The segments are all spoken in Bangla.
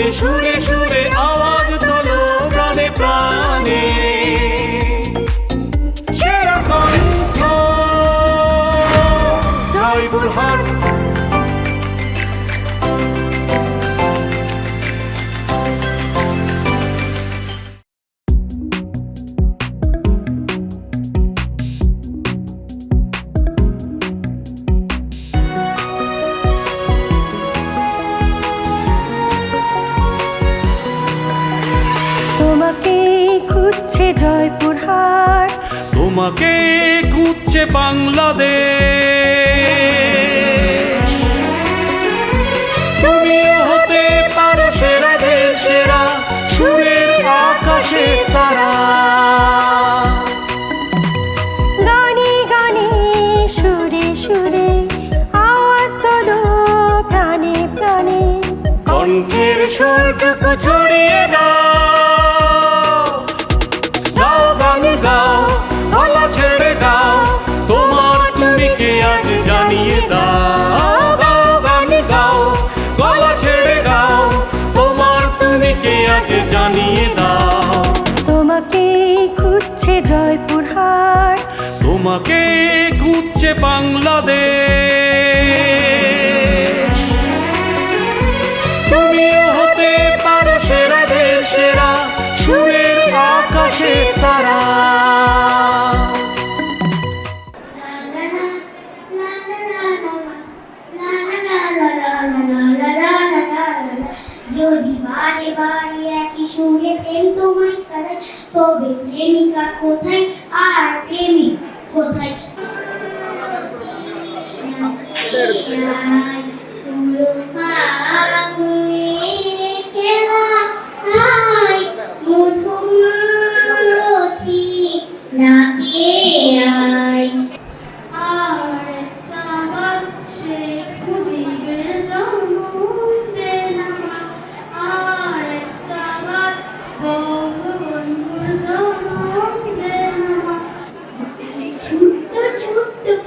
সুরে সুরে সুরে সুরটুকু ছড়িয়ে দাও। গাও গান গাও গলা ছেড়ে দাও। তোমার তুমিকে আজ জানিয়ে দাও। গাও গান গাও গলা ছেড়ে দাও। তোমার তুমিকে আজ জানিয়ে দাও। তোমাকে খুঁজছে জয়পুরহাট। তোমাকে খুঁজছে বাংলাদেশ।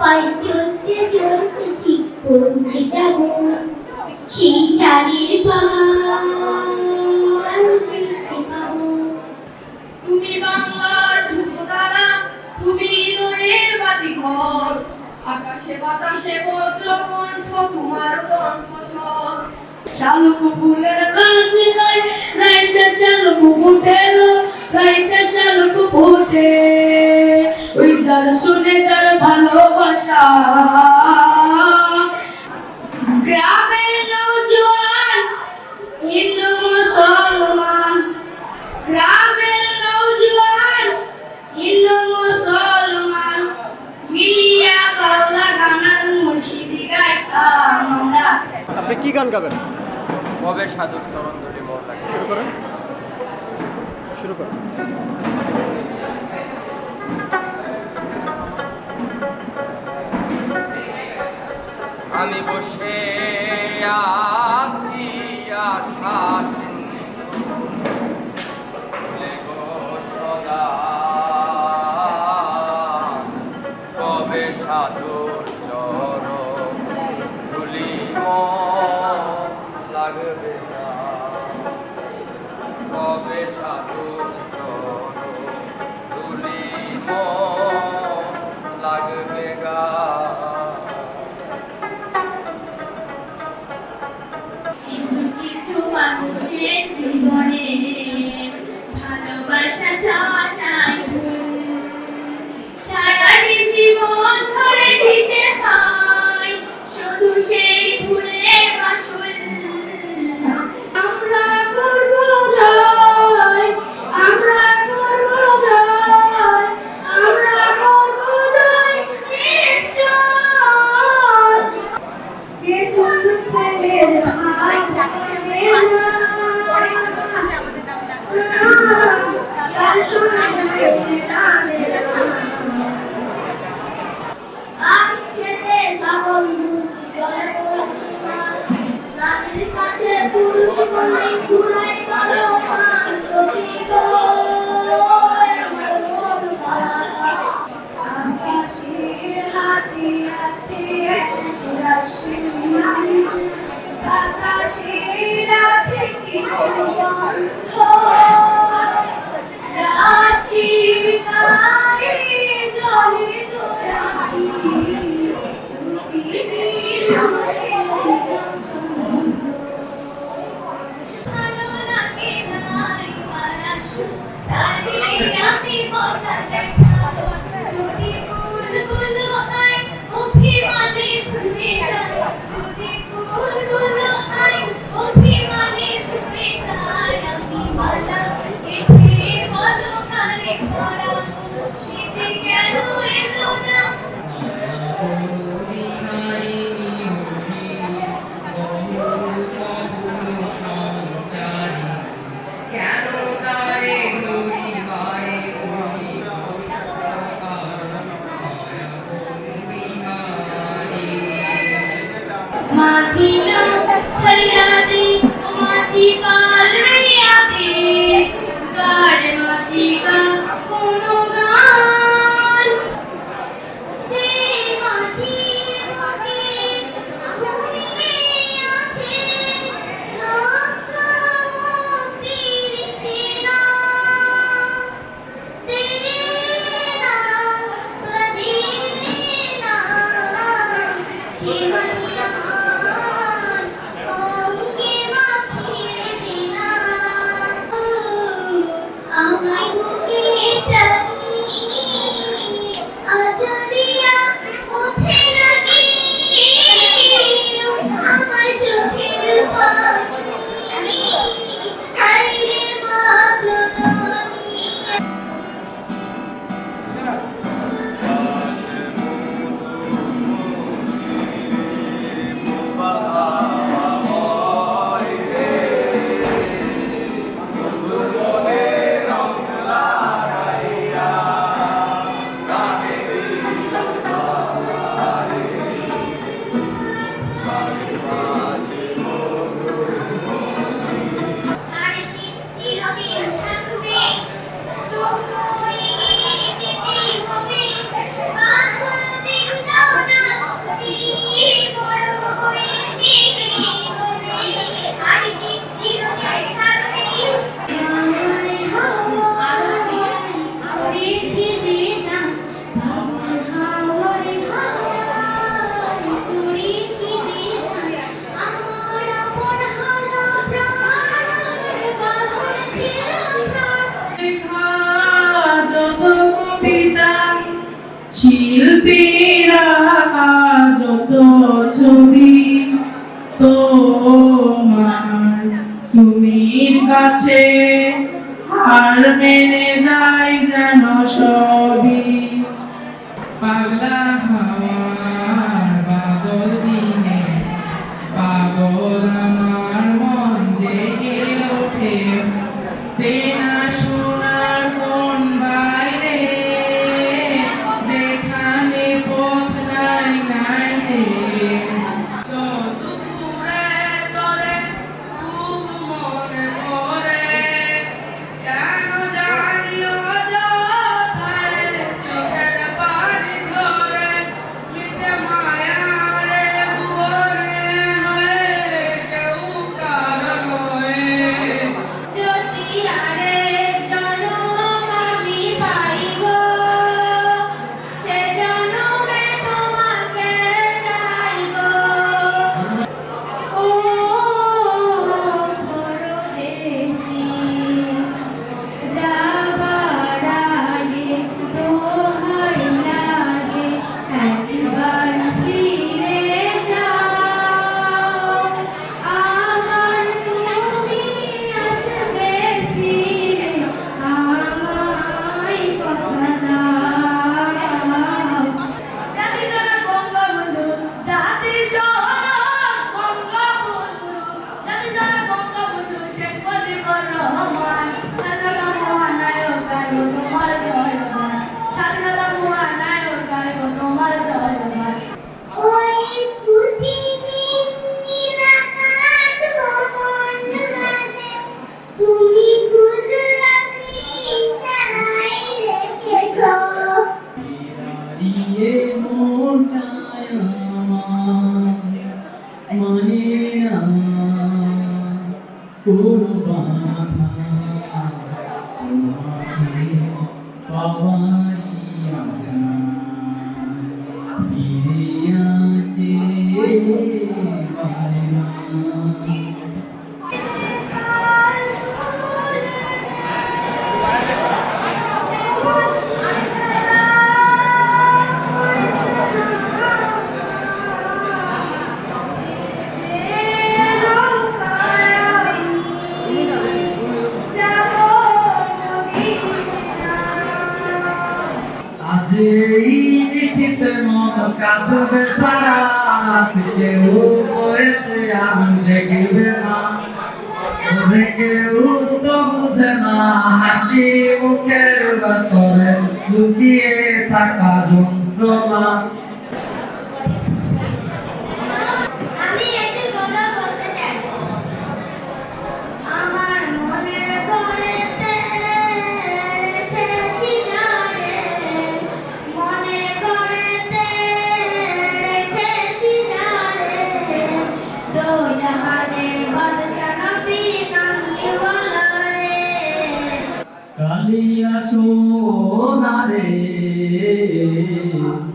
পায়ে চলতে চলতে ঠিক পৌঁছে যাব। সেই চালের পাহাড় দেখতে পাবো। তুমি বাংলার ধ্রুবতারা তুমি হৃদয়ের বাতি ঘর। আকাশে বাতাসে বজ্র কণ্ঠ তোমার কণ্ঠস্বর। শালুক ফুলের লাঞ্জি লাই লাইতে শালুক ফুটেল। লাইতে শালুক ফুটে। ওই যার শুনে যার ভালোবাসা। গ্রামের নৌজওয়ান হিন্দু মুসলমান। গ্রামের নৌজওয়ান হিন্দু মুসলমান। মিলিয়া বাংলা গানার মুর্শিদি গাইতাম আমরা। আপনি কি গান গাবেন? কবে সাধুর চরণ ধরে মন লাগে শুরু করেন। শুরু করো। আমি বসে আছি মানুষের জীবনে ভালোবাসা চাটাই সারাটি জীবন ধরে দিতে হয় শুধু সেই ফুলের মেনে যাই যেন সবই। পাগলা হাওয়ার কাঁদবে সারা কেউ বয়সে আমি দেখবে না। কেউ তো বুঝে না, হাসি মুখের ভেতরে লুকিয়ে থাকা যন্ত্রণা। কালিয়া সোনারে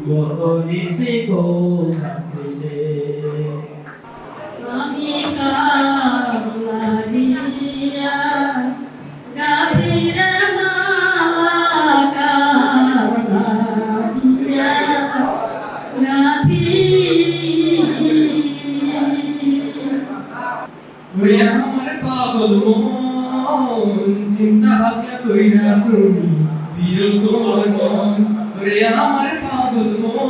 কত নিশি গো তুমি দিও তোমার মন ওরে আমার পাগল মন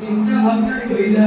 চিন্তা ভাবনা কইরা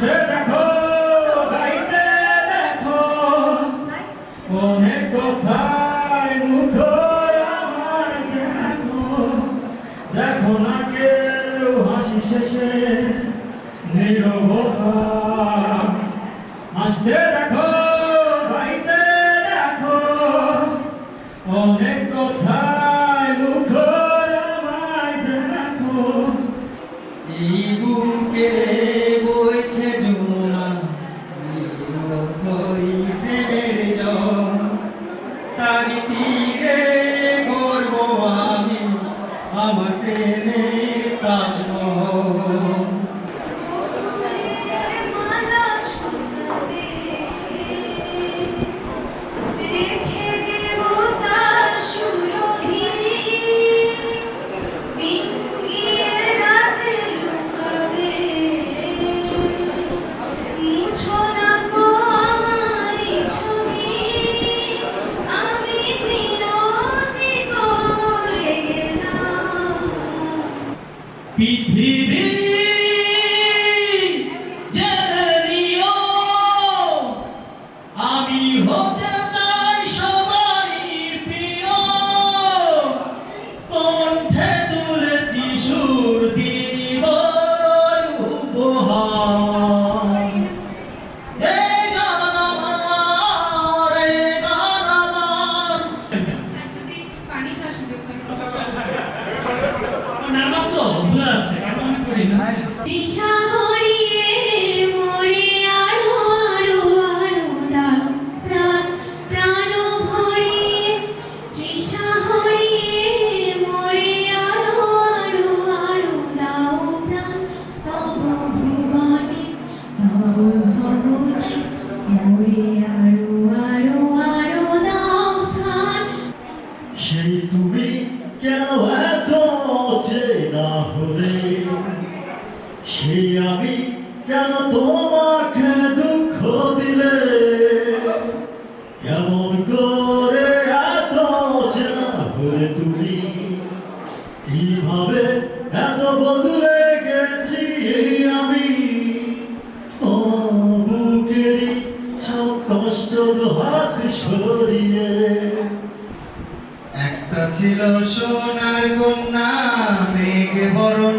দেখো গাইতে দেখো। অনেক কথায় মুখ আমার দেখো। দেখো না কেউ হাসি শেষে নীরবতা। হাসতে দেখো নামাজ তো বোঝা যাচ্ছে এত বদলে গেছি আমি। ও বুকেরই সব হাত সরিয়ে। একটা ছিল সোনার কন্যা মেঘ বরণ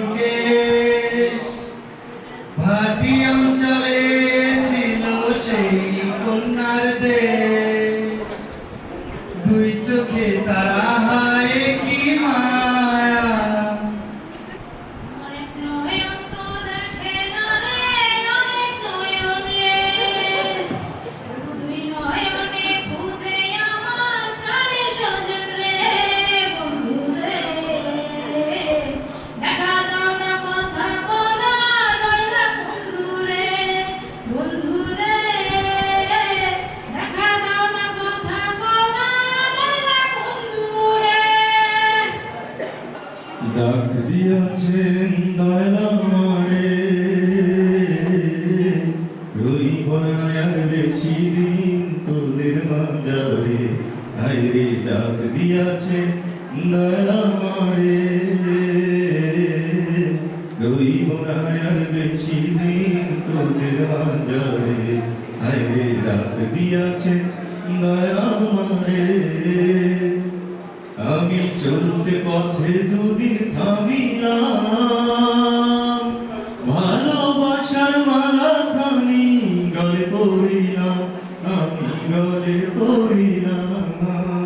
지 নজরে পড়িলাম।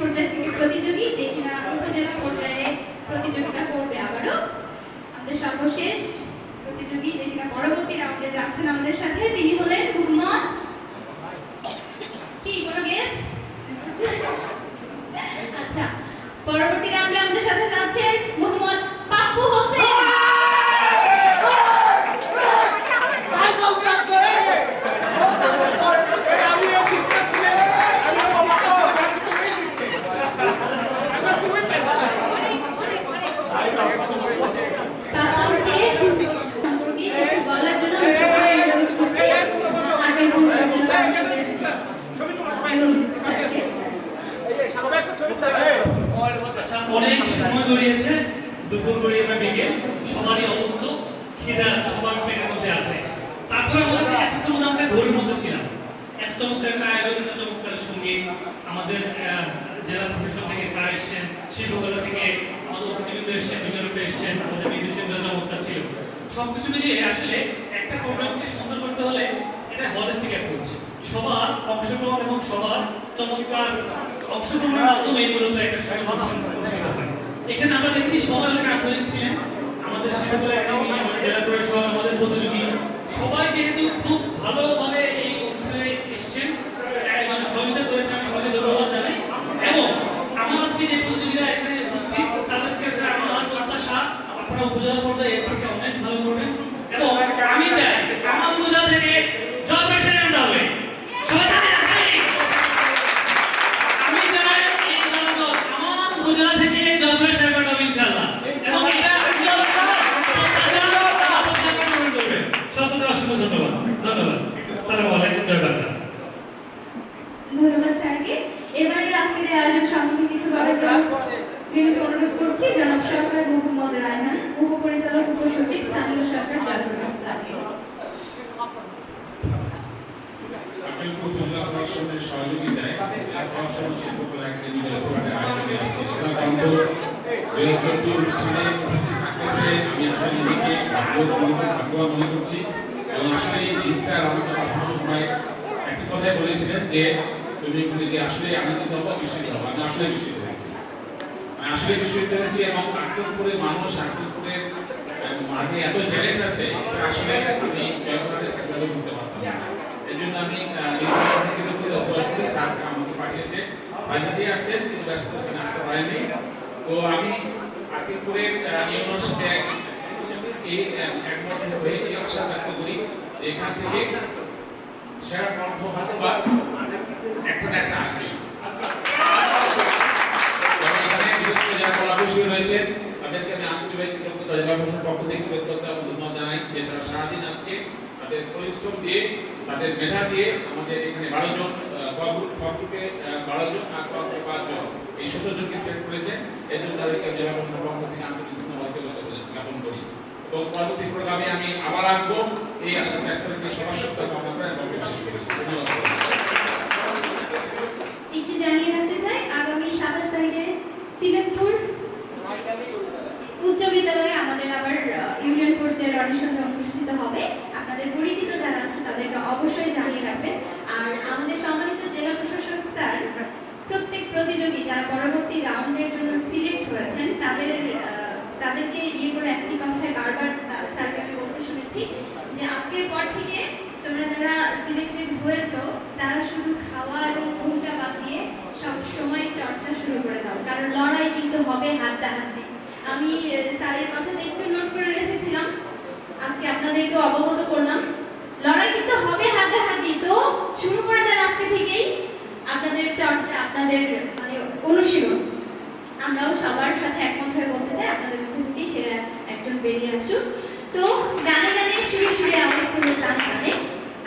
পর্যায় থেকে প্রতিযোগী যে কিনা উপজেলা পর্যায়ে প্রতিযোগিতা করবে আবারও। আমাদের সর্বশেষ প্রতিযোগী যে কিনা পরবর্তী রাউন্ডে যাচ্ছেন আমাদের সাথে, তিনি হলেন মোহাম্মদ কি, কোনো গেস আচ্ছা পরবর্তী রাউন্ডে আমাদের সাথে যাচ্ছেন মোহাম্মদ পাপ্পু হোসেন পাপ্পু হচ্ছে সম্পর্কে কিছু বলার জন্য আমি সবাই অনুরোধ করছি আগের মুহূর্তের জন্য আমাদের স্যারকে আচ্ছা অনেক সময় গড়িয়েছে, দুপুর গড়িয়ে বা বিকেল, সবারই অবন্ত খিদা সবার পেটের মধ্যে আছে। তারপরে আমাদের এতক্ষণ মধ্যে আমরা ঘরের মধ্যে ছিলাম এত চমৎকার একটা আয়োজন এত চমৎকার সংগীত, আমাদের জেলা প্রশাসন থেকে স্যার এসছেন, শিল্পকলা থেকে আমাদের অতিথিবৃন্দ এসছেন বিচারক এসছেন, আমাদের বিদুষেন্দ্র চমৎকার ছিল। সবকিছু মিলিয়ে আসলে একটা প্রোগ্রামকে সুন্দর করতে হলে এটা হলিস্টিক অ্যাপ্রোচ সবার অংশগ্রহণ এবং সবার চমৎকার অংশগ্রহণের মাধ্যমে মূলত একটা এখানে আমরা দেখছি সবাই অনেক আগ্রহী ছিলেন। আমাদের শিল্পকলা একাডেমি আমাদের জেলা পরিষদ, আমাদের প্রতিযোগী সবাই যেহেতু খুব ভালোভাবে এই অনুষ্ঠানে এসেছেন একজন সহযোগিতা করেছেন আমি সবাইকে ধন্যবাদ জানাই এবং আমার আজকে যে প্রতিযোগীরা এখানে উপস্থিত তাদেরকে আসলে আমার প্রত্যাশা আপনারা উপজেলা পর্যায়ে এর থেকে অনেক ভালো করবেন এবং আমি চাই আমার উপজেলা থেকে জয় সেরেন্ড হবে সবাই জানেন, হাই! আমি চাই এই জনগণ আমার উপজেলা থেকে জয় সেরেন্ড হবে ইনশাআল্লাহ এবং এটা সকলকে অসংখ্য ধন্যবাদ ধন্যবাদ সালাম আলাইকুম জয় বাংলা ধন্যবাদ স্যারকে এবারে আজকের এই আয়োজন সম্বন্ধে কিছু বলার জন্য বিনীত অনুরোধ করছি জনাব সরকার মোহাম্মদ রায়হান উপপরিচালক উপসচিব স্থানীয় সরকার চট্টগ্রাম স্যারকে আপিল উপজেলা প্রশাসনের সহযোগিতায় জেলা প্রশাসন শিল্পকলা একাডেমি জয়পুরহাটের আয়োজনে আজকে সেবাকান্ত দুই হাজার চোদ্দ অনুষ্ঠানে উপস্থিত থাকতে পেরে আমি আসলে নিজেকে ভাগ্য ভাগ্যবান মনে করছি এবং আসলে এই স্যার আমাকে পাঠানোর সময় একটি কথাই বলেছিলেন যে, তুমি যে আসলে আনন্দিত হব বিস্মিত হব আমি আসলে বিস্মিত হয়েছি। আমি আসলে বিস্মিত হয়েছি এবং আক্রমপুরে মানুষ আক্রমপুরের মাঝে এত ট্যালেন্ট আছে আসলে আমি জয়পুরহাটে থাকতে বুঝতে পারতাম এই জন্য আমি স্যার আমাকে পাঠিয়েছে। স্যার আসতেন কিন্তু ব্যস্ত আসতে পারেননি। তো আমি আকিবপুরের ইউনিয়নের সাথে এই একমত হয়ে এই আশা ব্যক্ত করি। এখান থেকে সেরা কণ্ঠ বা একটা না একটা আসবে রয়েছেন, তাদেরকে সারাদিন আজকে তাদের পরিশ্রম দিয়ে, তাদের মেধা দিয়ে আমাদের এখানে বারো জন গ্রুপে বারো জন আর গ্রুপে পাঁচ জন এই সতেরো জনকে সিলেক্ট করেছেন এই জন্য তাদেরকে জেলা প্রশাসনের পক্ষ থেকে আন্তরিক ধন্যবাদ জ্ঞাপন করি। এবং পরবর্তী প্রোগ্রামে আমি আবার আসব। এই আশা ব্যক্ত রেখে সবার কামনা করে উচ্চ বিদ্যালয়ে আমাদের আবার ইউনিয়ন পর্যায়ের অডিশনটা অনুষ্ঠিত হবে। আপনাদের পরিচিত যারা আছে, তাদেরকে অবশ্যই জানিয়ে রাখবেন। আর আমাদের সম্মানিত জেলা প্রশাসক স্যার, প্রত্যেক প্রতিযোগী যারা পরবর্তী রাউন্ডের জন্য সিলেক্ট হয়েছেন, তাদের তাদেরকে ইয়ে করে একটি কথায় বারবার স্যারকে আমি বলতে শুনেছি যে আজকের পর থেকে তোমরা যারা সিলেক্টেড হয়েছো, তারা শুধু খাওয়া এবং ঘুমটা বাদ দিয়ে সব সময় চর্চা শুরু করে দাও। কারণ লড়াই কিন্তু হবে হাড্ডাহাড্ডি আমি স্যারের কথাটা একটু নোট করে রেখেছিলাম। আজকে আপনাদেরকে অবগত করলাম। লড়াই কিন্তু হবে হাড্ডাহাড্ডি তো শুরু করে দেন আজকে থেকেই আপনাদের চর্চা, আপনাদের মানে অনুশীলন। আমরাও সবার সাথে একমত হয়ে বলতে চাই, আপনাদের মধ্যে থেকেই সেরা একজন বেরিয়ে আসুক। তো গানে গানে সুরে সুরে আওয়াজ তুলে গানে গানে।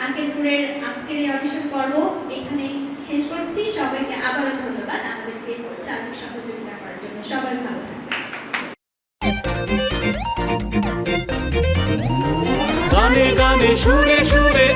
আঙ্কেলপুরের আজকের এই অডিশন পর্ব এখানেই শেষ করছি। সবাইকে আবারও ধন্যবাদ আমাদেরকে সার্বিক সহযোগিতা করার জন্য। সবাই ভালো থাকবেন। গানে গানে সুরে সুরে